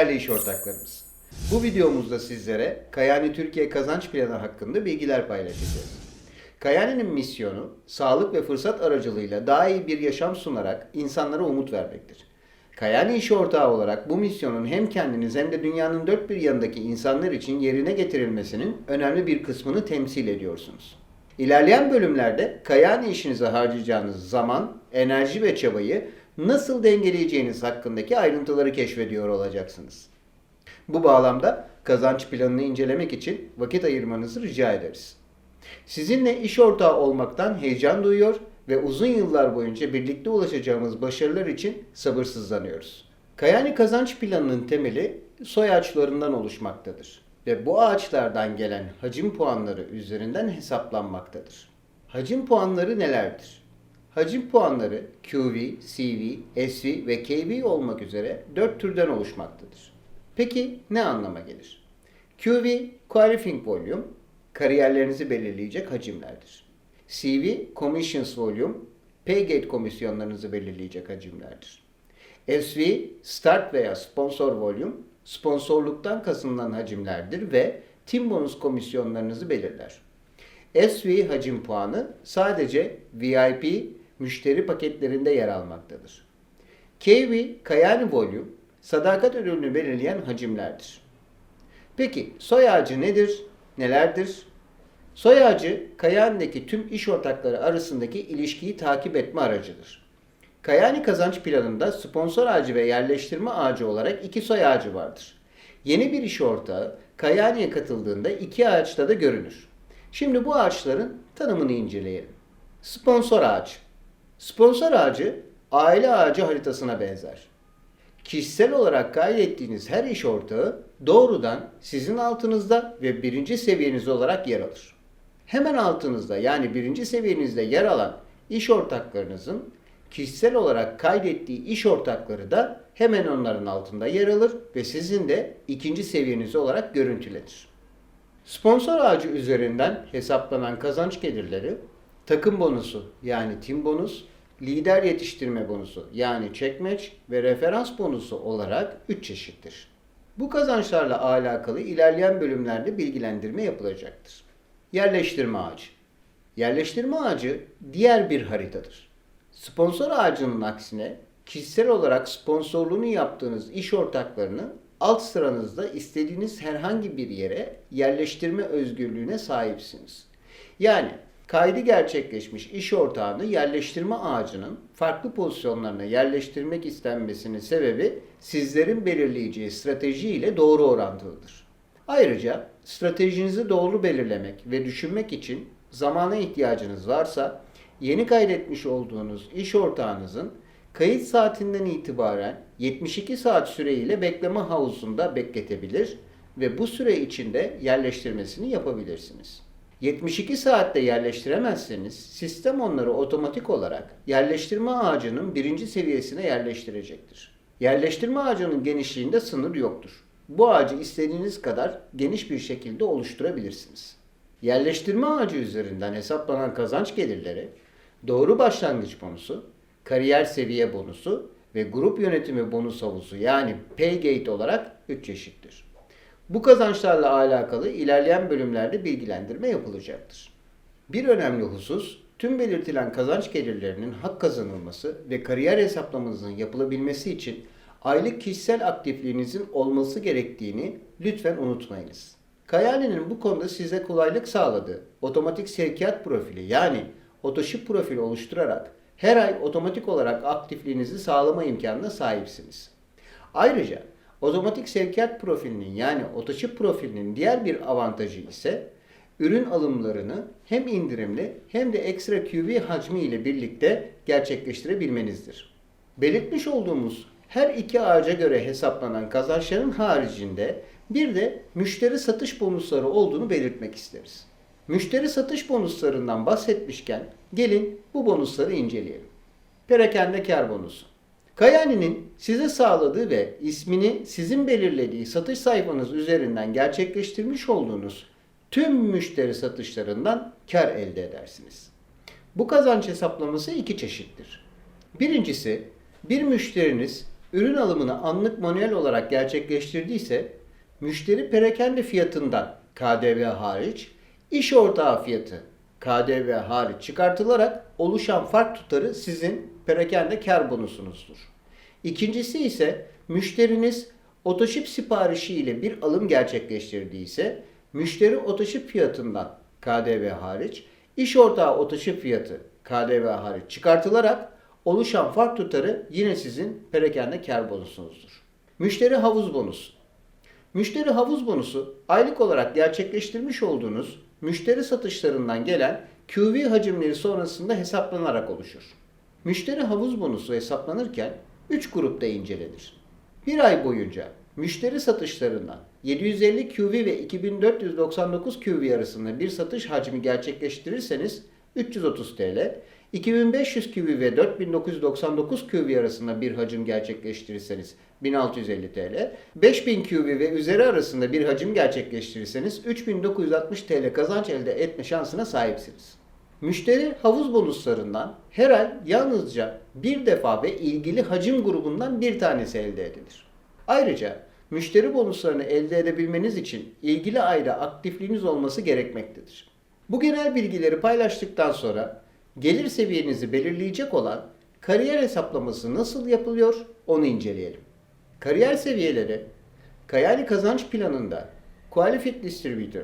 Değerli iş ortaklarımız, bu videomuzda sizlere Kayani Türkiye kazanç planı hakkında bilgiler paylaşacağız. Kayani'nin misyonu, sağlık ve fırsat aracılığıyla daha iyi bir yaşam sunarak insanlara umut vermektir. Kayani iş ortağı olarak bu misyonun hem kendiniz hem de dünyanın dört bir yanındaki insanlar için yerine getirilmesinin önemli bir kısmını temsil ediyorsunuz. İlerleyen bölümlerde Kayani işinize harcayacağınız zaman, enerji ve çabayı nasıl dengeleyeceğiniz hakkındaki ayrıntıları keşfediyor olacaksınız. Bu bağlamda kazanç planını incelemek için vakit ayırmanızı rica ederiz. Sizinle iş ortağı olmaktan heyecan duyuyor ve uzun yıllar boyunca birlikte ulaşacağımız başarılar için sabırsızlanıyoruz. Kayani kazanç planının temeli soy ağaçlarından oluşmaktadır ve bu ağaçlardan gelen hacim puanları üzerinden hesaplanmaktadır. Hacim puanları nelerdir? Hacim puanları QV, CV, SV ve KV olmak üzere 4 türden oluşmaktadır. Peki ne anlama gelir? QV, Qualifying Volume, kariyerlerinizi belirleyecek hacimlerdir. CV, Commissions Volume, Paygate komisyonlarınızı belirleyecek hacimlerdir. SV, Start veya Sponsor Volume, sponsorluktan kasılan hacimlerdir ve Team Bonus komisyonlarınızı belirler. SV hacim puanı sadece VIP müşteri paketlerinde yer almaktadır. KV, Kayani Volume, sadakat ödülünü belirleyen hacimlerdir. Peki soy ağacı nedir? Nelerdir? Soy ağacı Kayani'deki tüm iş ortakları arasındaki ilişkiyi takip etme aracıdır. Kayani kazanç planında sponsor ağacı ve yerleştirme ağacı olarak iki soy ağacı vardır. Yeni bir iş ortağı Kayani'ye katıldığında iki ağaçta da görünür. Şimdi bu ağaçların tanımını inceleyelim. Sponsor ağacı. Sponsor ağacı aile ağacı haritasına benzer. Kişisel olarak kaydettiğiniz her iş ortağı doğrudan sizin altınızda ve birinci seviyeniz olarak yer alır. Hemen altınızda yani birinci seviyenizde yer alan iş ortaklarınızın kişisel olarak kaydettiği iş ortakları da hemen onların altında yer alır ve sizin de ikinci seviyeniz olarak görüntülenir. Sponsor ağacı üzerinden hesaplanan kazanç gelirleri takım bonusu yani team bonus, lider yetiştirme bonusu yani match ve referans bonusu olarak 3 çeşittir. Bu kazançlarla alakalı ilerleyen bölümlerde bilgilendirme yapılacaktır. Yerleştirme ağacı. Yerleştirme ağacı diğer bir haritadır. Sponsor ağacının aksine kişisel olarak sponsorluğunu yaptığınız iş ortaklarını alt sıranızda istediğiniz herhangi bir yere yerleştirme özgürlüğüne sahipsiniz. Yani kaydı gerçekleşmiş iş ortağını yerleştirme ağacının farklı pozisyonlarına yerleştirmek istenmesinin sebebi sizlerin belirleyeceği strateji ile doğru orantılıdır. Ayrıca stratejinizi doğru belirlemek ve düşünmek için zamana ihtiyacınız varsa yeni kaydetmiş olduğunuz iş ortağınızın kayıt saatinden itibaren 72 saat süreyle bekleme havuzunda bekletebilir ve bu süre içinde yerleştirmesini yapabilirsiniz. 72 saatte yerleştiremezseniz sistem onları otomatik olarak yerleştirme ağacının birinci seviyesine yerleştirecektir. Yerleştirme ağacının genişliğinde sınır yoktur. Bu ağacı istediğiniz kadar geniş bir şekilde oluşturabilirsiniz. Yerleştirme ağacı üzerinden hesaplanan kazanç gelirleri doğru başlangıç bonusu, kariyer seviye bonusu ve grup yönetimi bonus havuzu yani Paygate olarak 3 çeşittir. Bu kazançlarla alakalı ilerleyen bölümlerde bilgilendirme yapılacaktır. Bir önemli husus, tüm belirtilen kazanç gelirlerinin hak kazanılması ve kariyer hesaplamanızın yapılabilmesi için aylık kişisel aktifliğinizin olması gerektiğini lütfen unutmayınız. Kayani'nin bu konuda size kolaylık sağladığı otomatik sevkiyat profili yani otoşip profili oluşturarak her ay otomatik olarak aktifliğinizi sağlama imkanına sahipsiniz. Ayrıca otomatik sevkiyat profilinin yani otoşip profilinin diğer bir avantajı ise ürün alımlarını hem indirimli hem de ekstra QV hacmi ile birlikte gerçekleştirebilmenizdir. Belirtmiş olduğumuz her iki ağaca göre hesaplanan kazançların haricinde bir de müşteri satış bonusları olduğunu belirtmek isteriz. Müşteri satış bonuslarından bahsetmişken gelin bu bonusları inceleyelim. Perakende kar bonusu. Kayani'nin size sağladığı ve ismini sizin belirlediği satış sayfanız üzerinden gerçekleştirmiş olduğunuz tüm müşteri satışlarından kar elde edersiniz. Bu kazanç hesaplaması iki çeşittir. Birincisi bir müşteriniz ürün alımını anlık manuel olarak gerçekleştirdiyse müşteri perakende fiyatından KDV hariç iş ortağı fiyatı KDV hariç çıkartılarak oluşan fark tutarı sizin perakende kar bonusunuzdur. İkincisi ise müşteriniz otoşip siparişi ile bir alım gerçekleştirdiyse müşteri otoşip fiyatından KDV hariç iş ortağı otoşip fiyatı KDV hariç çıkartılarak oluşan fark tutarı yine sizin perakende kar bonusunuzdur. Müşteri havuz bonusu. Müşteri havuz bonusu aylık olarak gerçekleştirmiş olduğunuz müşteri satışlarından gelen QV hacimleri sonrasında hesaplanarak oluşur. Müşteri havuz bonusu hesaplanırken 3 grupta incelenir. Bir ay boyunca müşteri satışlarından 750 QV ve 2499 QV arasında bir satış hacmi gerçekleştirirseniz 330 TL, 2500 QV ve 4999 QV arasında bir hacim gerçekleştirirseniz 1650 TL, 5000 QV ve üzeri arasında bir hacim gerçekleştirirseniz 3960 TL kazanç elde etme şansına sahipsiniz. Müşteri havuz bonuslarından her ay yalnızca bir defa ve ilgili hacim grubundan bir tanesi elde edilir. Ayrıca müşteri bonuslarını elde edebilmeniz için ilgili ayda aktifliğiniz olması gerekmektedir. Bu genel bilgileri paylaştıktan sonra gelir seviyenizi belirleyecek olan kariyer hesaplaması nasıl yapılıyor onu inceleyelim. Kariyer seviyeleri Kayali kazanç planında Qualified Distributor,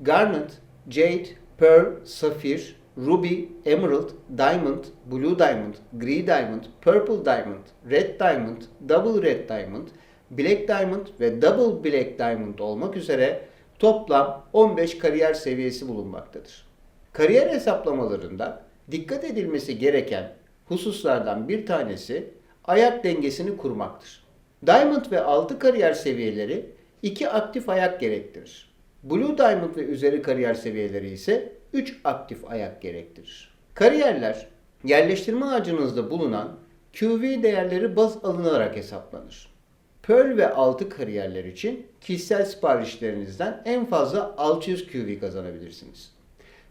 Garnet, Jade, Pearl, Safir, Ruby, Emerald, Diamond, Blue Diamond, Green Diamond, Purple Diamond, Red Diamond, Double Red Diamond, Black Diamond ve Double Black Diamond olmak üzere toplam 15 kariyer seviyesi bulunmaktadır. Kariyer hesaplamalarında dikkat edilmesi gereken hususlardan bir tanesi ayak dengesini kurmaktır. Diamond ve altı kariyer seviyeleri iki aktif ayak gerektirir. Blue Diamond ve üzeri kariyer seviyeleri ise 3 aktif ayak gerektirir. Kariyerler yerleştirme ağacınızda bulunan QV değerleri baz alınarak hesaplanır. Pearl ve altı kariyerler için kişisel siparişlerinizden en fazla 600 QV kazanabilirsiniz.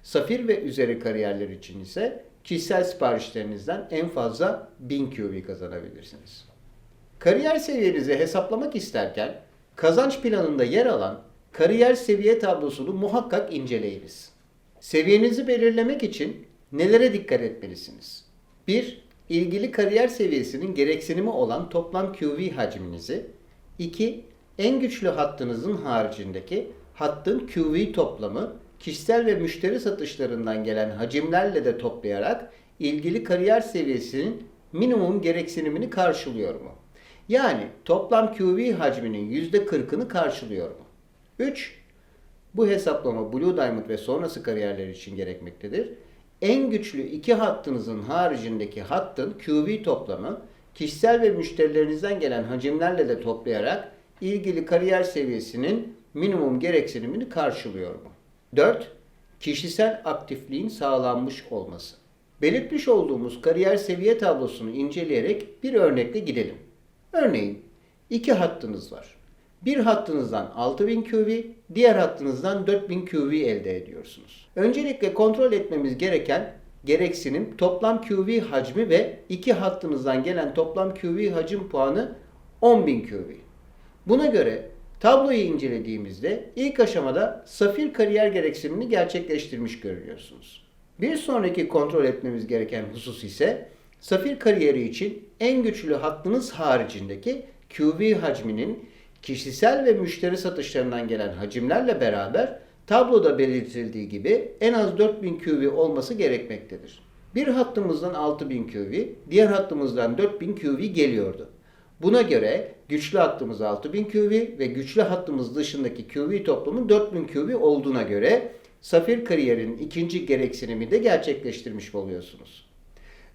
Safir ve üzeri kariyerler için ise kişisel siparişlerinizden en fazla 1000 QV kazanabilirsiniz. Kariyer seviyenizi hesaplamak isterken kazanç planında yer alan kariyer seviye tablosunu muhakkak inceleyiniz. Seviyenizi belirlemek için nelere dikkat etmelisiniz? 1. İlgili kariyer seviyesinin gereksinimi olan toplam QV hacminizi. 2. En güçlü hattınızın haricindeki hattın QV toplamı kişisel ve müşteri satışlarından gelen hacimlerle de toplayarak ilgili kariyer seviyesinin minimum gereksinimini karşılıyor mu? Yani toplam QV hacminin %40'ını karşılıyor mu? 3. Bu hesaplama Blue Diamond ve sonrası kariyerler için gerekmektedir. En güçlü iki hattınızın haricindeki hattın QV toplamı kişisel ve müşterilerinizden gelen hacimlerle de toplayarak ilgili kariyer seviyesinin minimum gereksinimini karşılıyor mu? 4. Kişisel aktifliğin sağlanmış olması. Belirtmiş olduğumuz kariyer seviye tablosunu inceleyerek bir örnekle gidelim. Örneğin iki hattınız var. Bir hattınızdan 6000 QV, diğer hattınızdan 4000 QV elde ediyorsunuz. Öncelikle kontrol etmemiz gereken gereksinim toplam QV hacmi ve iki hattınızdan gelen toplam QV hacim puanı 10.000 QV. Buna göre tabloyu incelediğimizde ilk aşamada safir kariyer gereksinimini gerçekleştirmiş görüyorsunuz. Bir sonraki kontrol etmemiz gereken husus ise safir kariyeri için en güçlü hattınız haricindeki QV hacminin kişisel ve müşteri satışlarından gelen hacimlerle beraber tabloda belirtildiği gibi en az 4000 QV olması gerekmektedir. Bir hattımızdan 6000 QV, diğer hattımızdan 4000 QV geliyordu. Buna göre güçlü hattımız 6000 QV ve güçlü hattımız dışındaki QV toplamı 4000 QV olduğuna göre Safir kariyerin ikinci gereksinimi de gerçekleştirmiş oluyorsunuz.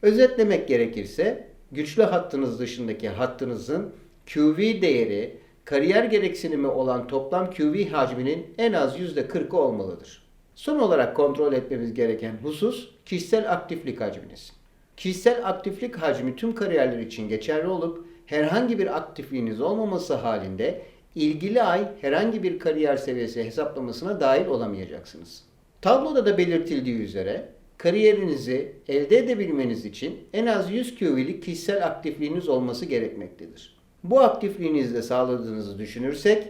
Özetlemek gerekirse güçlü hattınız dışındaki hattınızın QV değeri kariyer gereksinimi olan toplam QV hacminin en az %40'ı olmalıdır. Son olarak kontrol etmemiz gereken husus kişisel aktiflik hacminiz. Kişisel aktiflik hacmi tüm kariyerler için geçerli olup herhangi bir aktifliğiniz olmaması halinde ilgili ay herhangi bir kariyer seviyesi hesaplamasına dahil olamayacaksınız. Tabloda da belirtildiği üzere kariyerinizi elde edebilmeniz için en az 100 QV'lik kişisel aktifliğiniz olması gerekmektedir. Bu aktifliğinizle sağladığınızı düşünürsek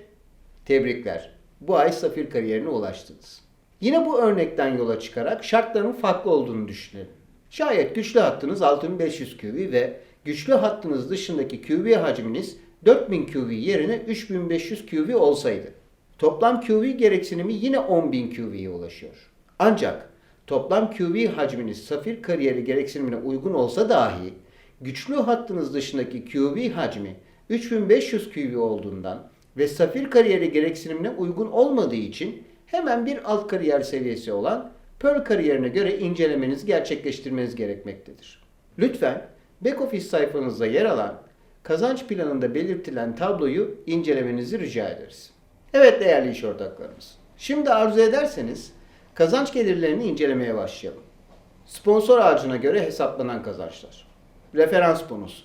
tebrikler. Bu ay safir kariyerine ulaştınız. Yine bu örnekten yola çıkarak şartların farklı olduğunu düşünelim. Şayet güçlü hattınız 6500 QV ve güçlü hattınız dışındaki QV hacminiz 4000 QV yerine 3500 QV olsaydı. Toplam QV gereksinimi yine 10.000 QV'ye ulaşıyor. Ancak toplam QV hacminiz safir kariyeri gereksinimine uygun olsa dahi güçlü hattınız dışındaki QV hacmi 3500 QV olduğundan ve safir kariyeri gereksinimine uygun olmadığı için hemen bir alt kariyer seviyesi olan Pearl kariyerine göre incelemenizi gerçekleştirmeniz gerekmektedir. Lütfen back office sayfanızda yer alan kazanç planında belirtilen tabloyu incelemenizi rica ederiz. Evet değerli iş ortaklarımız. Şimdi arzu ederseniz kazanç gelirlerini incelemeye başlayalım. Sponsor ağacına göre hesaplanan kazançlar. Referans bonusu.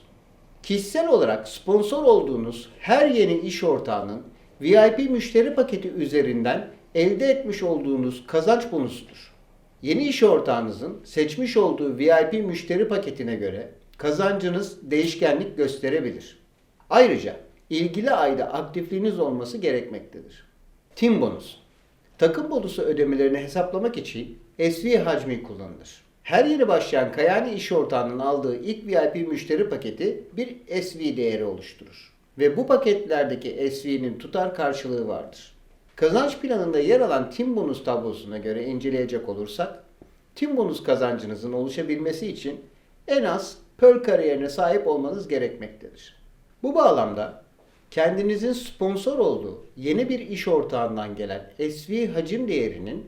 Kişisel olarak sponsor olduğunuz her yeni iş ortağının VIP müşteri paketi üzerinden elde etmiş olduğunuz kazanç bonusudur. Yeni iş ortağınızın seçmiş olduğu VIP müşteri paketine göre kazancınız değişkenlik gösterebilir. Ayrıca ilgili ayda aktifliğiniz olması gerekmektedir. Team bonus. Takım bonusu ödemelerini hesaplamak için SV hacmi kullanılır. Her yeni başlayan Kayani iş ortağının aldığı ilk VIP müşteri paketi bir SV değeri oluşturur. Ve bu paketlerdeki SV'nin tutar karşılığı vardır. Kazanç planında yer alan Team bonus tablosuna göre inceleyecek olursak, Team bonus kazancınızın oluşabilmesi için en az Pearl kariyerine sahip olmanız gerekmektedir. Bu bağlamda kendinizin sponsor olduğu yeni bir iş ortağından gelen SV hacim değerinin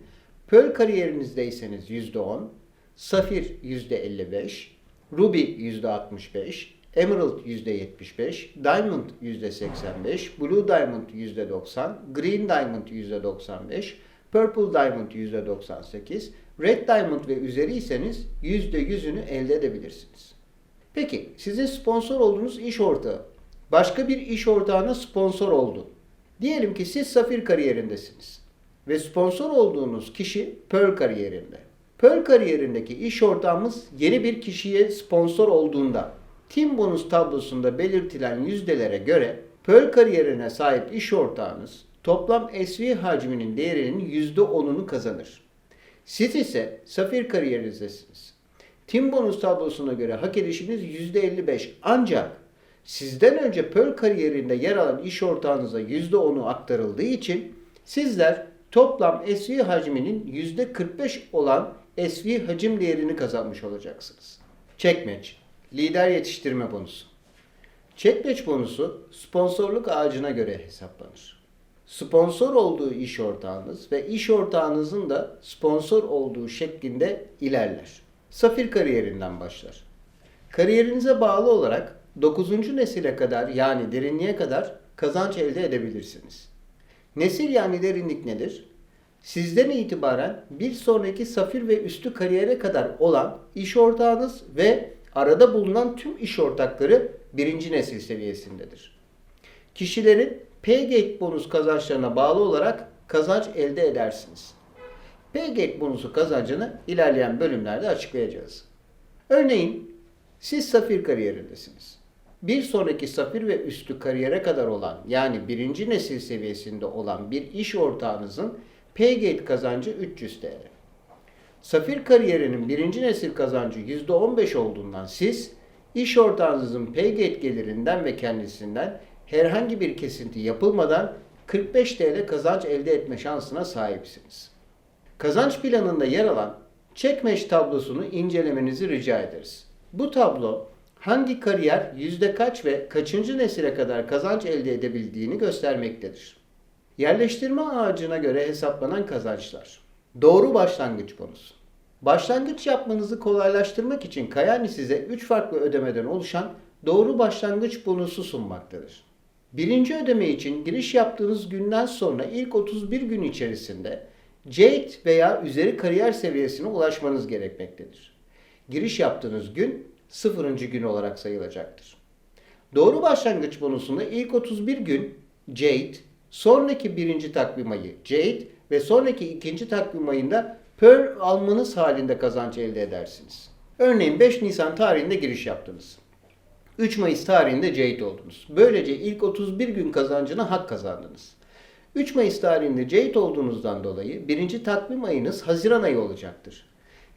Pearl kariyerinizdeyseniz %10, Safir %55, Ruby %65, Emerald %75, Diamond %85, Blue Diamond %90, Green Diamond %95, Purple Diamond %98, Red Diamond ve üzeriyseniz %100'ünü elde edebilirsiniz. Peki sizin sponsor olduğunuz iş ortağı başka bir iş ortağına sponsor oldu. Diyelim ki siz Safir kariyerindesiniz ve sponsor olduğunuz kişi Pearl kariyerinde. Pearl kariyerindeki iş ortağımız yeni bir kişiye sponsor olduğunda Team bonus tablosunda belirtilen yüzdelere göre Pearl kariyerine sahip iş ortağınız toplam SV hacminin değerinin %10'unu kazanır. Siz ise Safir kariyerinizdesiniz. Team bonus tablosuna göre hak edişiniz %55 ancak sizden önce Pearl kariyerinde yer alan iş ortağınıza %10'u aktarıldığı için sizler toplam SV hacminin %45 olan SV hacim değerini kazanmış olacaksınız. Checkmatch, lider yetiştirme bonusu. Checkmatch bonusu sponsorluk ağacına göre hesaplanır. Sponsor olduğu iş ortağınız ve iş ortağınızın da sponsor olduğu şeklinde ilerler. Safir kariyerinden başlar. Kariyerinize bağlı olarak 9. nesile kadar yani derinliğe kadar kazanç elde edebilirsiniz. Nesil yani derinlik nedir? Sizden itibaren bir sonraki safir ve üstü kariyere kadar olan iş ortağınız ve arada bulunan tüm iş ortakları birinci nesil seviyesindedir. Kişilerin Paygate bonus kazançlarına bağlı olarak kazanç elde edersiniz. Paygate bonusu kazancını ilerleyen bölümlerde açıklayacağız. Örneğin siz safir kariyerindesiniz. Bir sonraki safir ve üstü kariyere kadar olan yani birinci nesil seviyesinde olan bir iş ortağınızın Paygate kazancı 300 TL. Safir kariyerinin birinci nesil kazancı %15 olduğundan siz iş ortağınızın Paygate gelirinden ve kendisinden herhangi bir kesinti yapılmadan 45 TL kazanç elde etme şansına sahipsiniz. Kazanç planında yer alan Checkmatch tablosunu incelemenizi rica ederiz. Bu tablo hangi kariyer yüzde kaç ve kaçıncı nesile kadar kazanç elde edebildiğini göstermektedir. Yerleştirme ağacına göre hesaplanan kazançlar. Doğru başlangıç bonusu. Başlangıç yapmanızı kolaylaştırmak için Kayani size 3 farklı ödemeden oluşan doğru başlangıç bonusu sunmaktadır. Birinci ödeme için giriş yaptığınız günden sonra ilk 31 gün içerisinde Jade veya üzeri kariyer seviyesine ulaşmanız gerekmektedir. Giriş yaptığınız gün 0. gün olarak sayılacaktır. Doğru başlangıç bonusunda ilk 31 gün Jade, sonraki birinci takvim ayı Jade ve sonraki ikinci takvim ayında Pearl almanız halinde kazanç elde edersiniz. Örneğin 5 Nisan tarihinde giriş yaptınız. 3 Mayıs tarihinde Ceyt oldunuz. Böylece ilk 31 gün kazancına hak kazandınız. 3 Mayıs tarihinde Ceyt olduğunuzdan dolayı birinci takvim ayınız Haziran ayı olacaktır.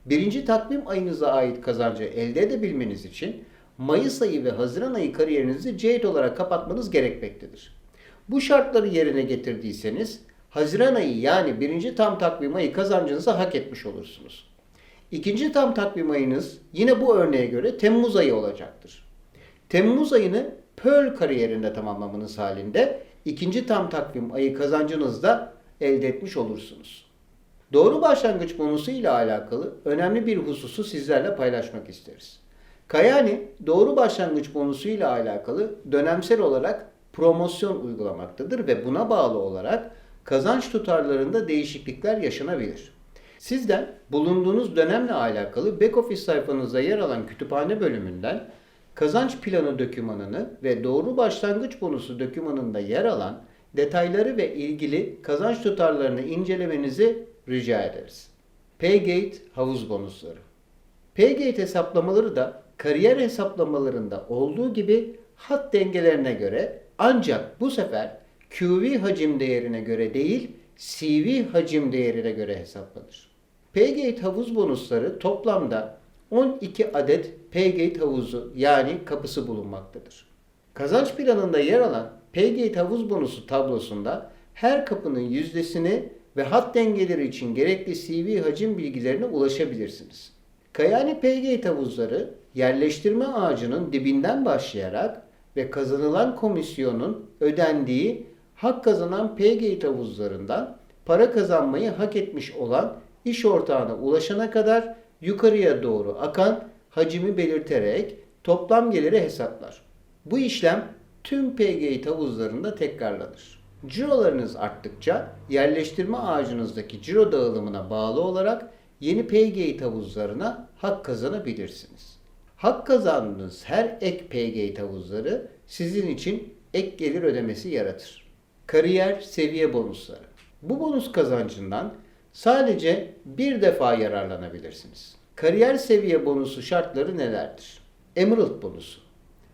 Birinci takvim ayınıza ait kazancı elde edebilmeniz için Mayıs ayı ve Haziran ayı kariyerinizi Ceyt olarak kapatmanız gerekmektedir. Bu şartları yerine getirdiyseniz Haziran ayı yani birinci tam takvim ayı kazancınızı hak etmiş olursunuz. İkinci tam takvim ayınız yine bu örneğe göre Temmuz ayı olacaktır. Temmuz ayını Pearl kariyerinde tamamlamanız halinde ikinci tam takvim ayı kazancınızı da elde etmiş olursunuz. Doğru başlangıç bonusu ile alakalı önemli bir hususu sizlerle paylaşmak isteriz. Kayani doğru başlangıç bonusu ile alakalı dönemsel olarak promosyon uygulamaktadır ve buna bağlı olarak kazanç tutarlarında değişiklikler yaşanabilir. Sizden bulunduğunuz dönemle alakalı back office sayfanızda yer alan kütüphane bölümünden kazanç planı dokümanını ve doğru başlangıç bonusu dokümanında yer alan detayları ve ilgili kazanç tutarlarını incelemenizi rica ederiz. Paygate havuz bonusları. Paygate hesaplamaları da kariyer hesaplamalarında olduğu gibi hat dengelerine göre ancak bu sefer QV hacim değerine göre değil CV hacim değerine göre hesaplanır. Paygate havuz bonusları toplamda 12 adet Paygate havuzu yani kapısı bulunmaktadır. Kazanç planında yer alan Paygate havuz bonusu tablosunda her kapının yüzdesini ve hat dengeleri için gerekli CV hacim bilgilerine ulaşabilirsiniz. Kayani Paygate havuzları yerleştirme ağacının dibinden başlayarak ve kazanılan komisyonun ödendiği hak kazanan Paygate havuzlarından para kazanmayı hak etmiş olan iş ortağına ulaşana kadar yukarıya doğru akan hacimi belirterek toplam geliri hesaplar. Bu işlem tüm PGT havuzlarında tekrarlanır. Cirolarınız arttıkça yerleştirme ağacınızdaki ciro dağılımına bağlı olarak yeni PGT havuzlarına hak kazanabilirsiniz. Hak kazandığınız her ek PGT havuzları sizin için ek gelir ödemesi yaratır. Kariyer seviye bonusları. Bu bonus kazancından sadece bir defa yararlanabilirsiniz. Kariyer seviye bonusu şartları nelerdir? Emerald bonusu.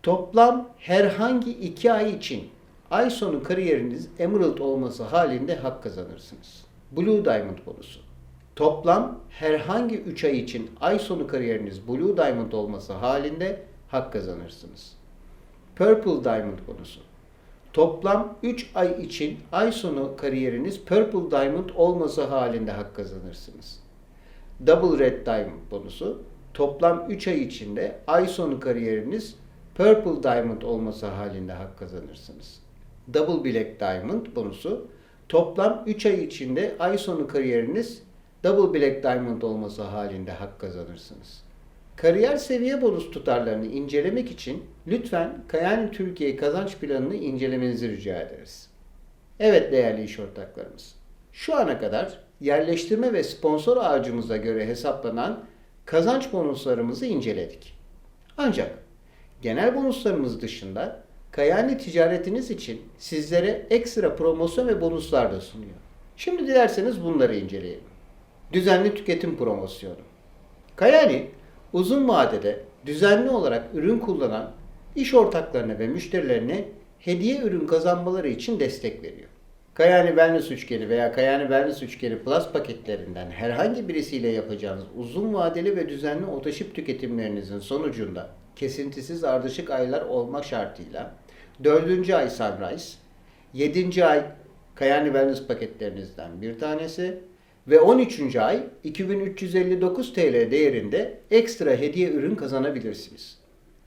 Toplam herhangi iki ay için ay sonu kariyeriniz Emerald olması halinde hak kazanırsınız. Blue Diamond bonusu. Toplam herhangi 3 ay için ay sonu kariyeriniz Blue Diamond olması halinde hak kazanırsınız. Purple Diamond bonusu. Toplam 3 ay için ay sonu kariyeriniz Purple Diamond olması halinde hak kazanırsınız. Double Red Diamond bonusu. Toplam 3 ay içinde ay sonu kariyeriniz Purple Diamond olması halinde hak kazanırsınız. Double Black Diamond bonusu. Toplam 3 ay içinde ay sonu kariyeriniz Double Black Diamond olması halinde hak kazanırsınız. Kariyer seviye bonus tutarlarını incelemek için lütfen Kayani Türkiye kazanç planını incelemenizi rica ederiz. Evet değerli iş ortaklarımız. Şu ana kadar yerleştirme ve sponsor ağacımıza göre hesaplanan kazanç bonuslarımızı inceledik. Ancak genel bonuslarımız dışında Kayani ticaretiniz için sizlere ekstra promosyon ve bonuslar da sunuyor. Şimdi dilerseniz bunları inceleyelim. Düzenli tüketim promosyonu. Kayani uzun vadede düzenli olarak ürün kullanan iş ortaklarına ve müşterilerine hediye ürün kazanmaları için destek veriyor. Kayani Wellness Üçgeni veya Kayani Wellness Üçgeni Plus paketlerinden herhangi birisiyle yapacağınız uzun vadeli ve düzenli otoşip tüketimlerinizin sonucunda kesintisiz ardışık aylar olmak şartıyla 4. ay Sunrise, 7. ay Kayani Wellness paketlerinizden bir tanesi ve 13. ay 2359 TL değerinde ekstra hediye ürün kazanabilirsiniz.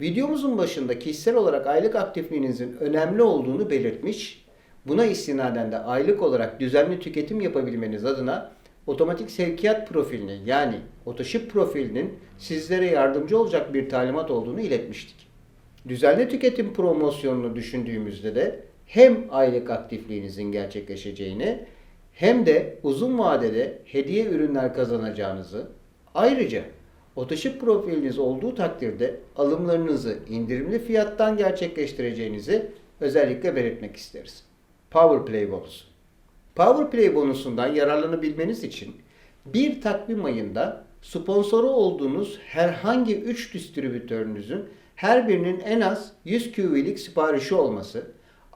Videomuzun başında kişisel olarak aylık aktifliğinizin önemli olduğunu belirtmiş, buna istinaden de aylık olarak düzenli tüketim yapabilmeniz adına otomatik sevkiyat profilini yani otoship profilinin sizlere yardımcı olacak bir talimat olduğunu iletmiştik. Düzenli tüketim promosyonunu düşündüğümüzde de hem aylık aktifliğinizin gerçekleşeceğini hem de uzun vadede hediye ürünler kazanacağınızı ayrıca otoship profiliniz olduğu takdirde alımlarınızı indirimli fiyattan gerçekleştireceğinizi özellikle belirtmek isteriz. Power Play bonusu. Power Play bonusundan yararlanabilmeniz için bir takvim ayında sponsoru olduğunuz herhangi 3 distribütörünüzün her birinin en az 100 QV'lik siparişi olması,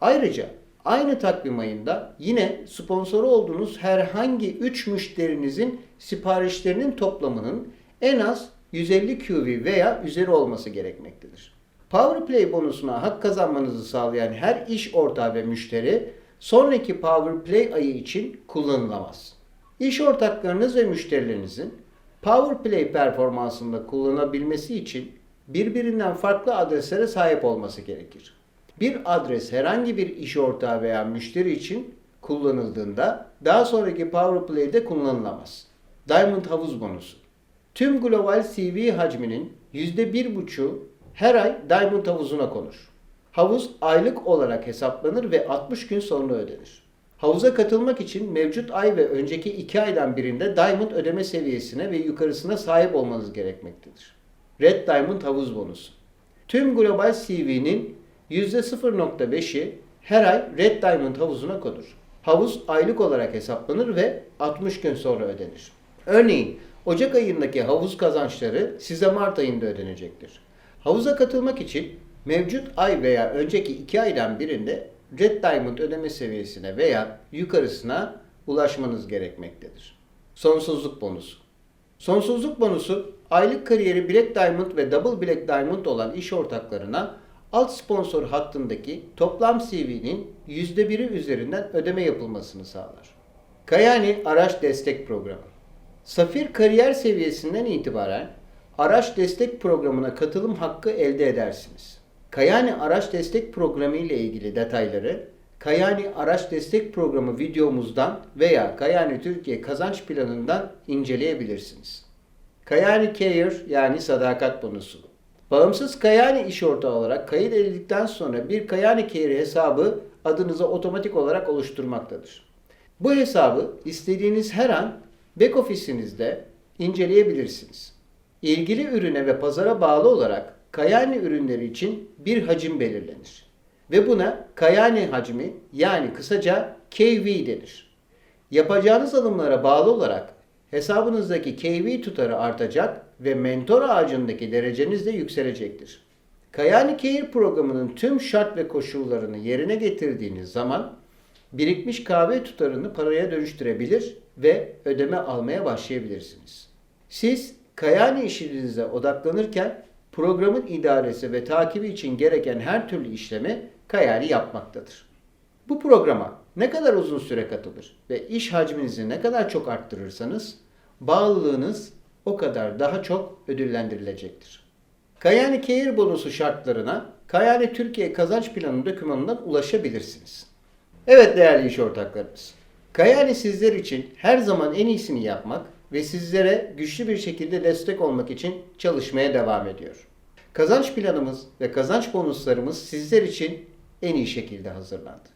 ayrıca aynı takvim ayında yine sponsoru olduğunuz herhangi 3 müşterinizin siparişlerinin toplamının en az 150 QV veya üzeri olması gerekmektedir. PowerPlay bonusuna hak kazanmanızı sağlayan her iş ortağı ve müşteri sonraki PowerPlay ayı için kullanılamaz. İş ortaklarınız ve müşterilerinizin PowerPlay performansında kullanabilmesi için birbirinden farklı adreslere sahip olması gerekir. Bir adres herhangi bir iş ortağı veya müşteri için kullanıldığında daha sonraki PowerPlay'de kullanılamaz. Diamond Havuz Bonusu Tüm global CV hacminin %1,5'u her ay Diamond havuzuna konur. Havuz aylık olarak hesaplanır ve 60 gün sonra ödenir. Havuza katılmak için mevcut ay ve önceki 2 aydan birinde Diamond ödeme seviyesine ve yukarısına sahip olmanız gerekmektedir. Red Diamond havuz bonusu. Tüm global CV'nin %0.5'i her ay Red Diamond havuzuna konur. Havuz aylık olarak hesaplanır ve 60 gün sonra ödenir. Örneğin Ocak ayındaki havuz kazançları size Mart ayında ödenecektir. Havuza katılmak için mevcut ay veya önceki 2 aydan birinde Red Diamond ödeme seviyesine veya yukarısına ulaşmanız gerekmektedir. Sonsuzluk bonusu. Sonsuzluk bonusu aylık kariyeri Black Diamond ve Double Black Diamond olan iş ortaklarına alt sponsor hattındaki toplam CV'nin %1'i üzerinden ödeme yapılmasını sağlar. Kayani Araç Destek Programı Safir kariyer seviyesinden itibaren araç destek programına katılım hakkı elde edersiniz. Kayani Araç Destek Programı ile ilgili detayları Kayani Araç Destek Programı videomuzdan veya Kayani Türkiye kazanç planından inceleyebilirsiniz. Kayani Care yani sadakat bonusu. Bağımsız Kayani iş ortağı olarak kayıt edildikten sonra bir Kayani Care hesabı adınıza otomatik olarak oluşturmaktadır. Bu hesabı istediğiniz her an back ofisinizde inceleyebilirsiniz. İlgili ürüne ve pazara bağlı olarak Kayani ürünleri için bir hacim belirlenir. Ve buna Kayani hacmi yani kısaca KV denir. Yapacağınız alımlara bağlı olarak hesabınızdaki KV tutarı artacak ve mentor ağacındaki dereceniz de yükselecektir. Kayani Care programının tüm şart ve koşullarını yerine getirdiğiniz zaman birikmiş kahve tutarını paraya dönüştürebilir ve ödeme almaya başlayabilirsiniz. Siz Kayani işinize odaklanırken programın idaresi ve takibi için gereken her türlü işlemi Kayani yapmaktadır. Bu programa ne kadar uzun süre katılır ve iş hacminizi ne kadar çok arttırırsanız bağlılığınız o kadar daha çok ödüllendirilecektir. Kayani Care bonusu şartlarına Kayani Türkiye kazanç planı dokümanından ulaşabilirsiniz. Evet değerli iş ortaklarımız. Kayani sizler için her zaman en iyisini yapmak ve sizlere güçlü bir şekilde destek olmak için çalışmaya devam ediyor. Kazanç planımız ve kazanç bonuslarımız sizler için en iyi şekilde hazırlandı.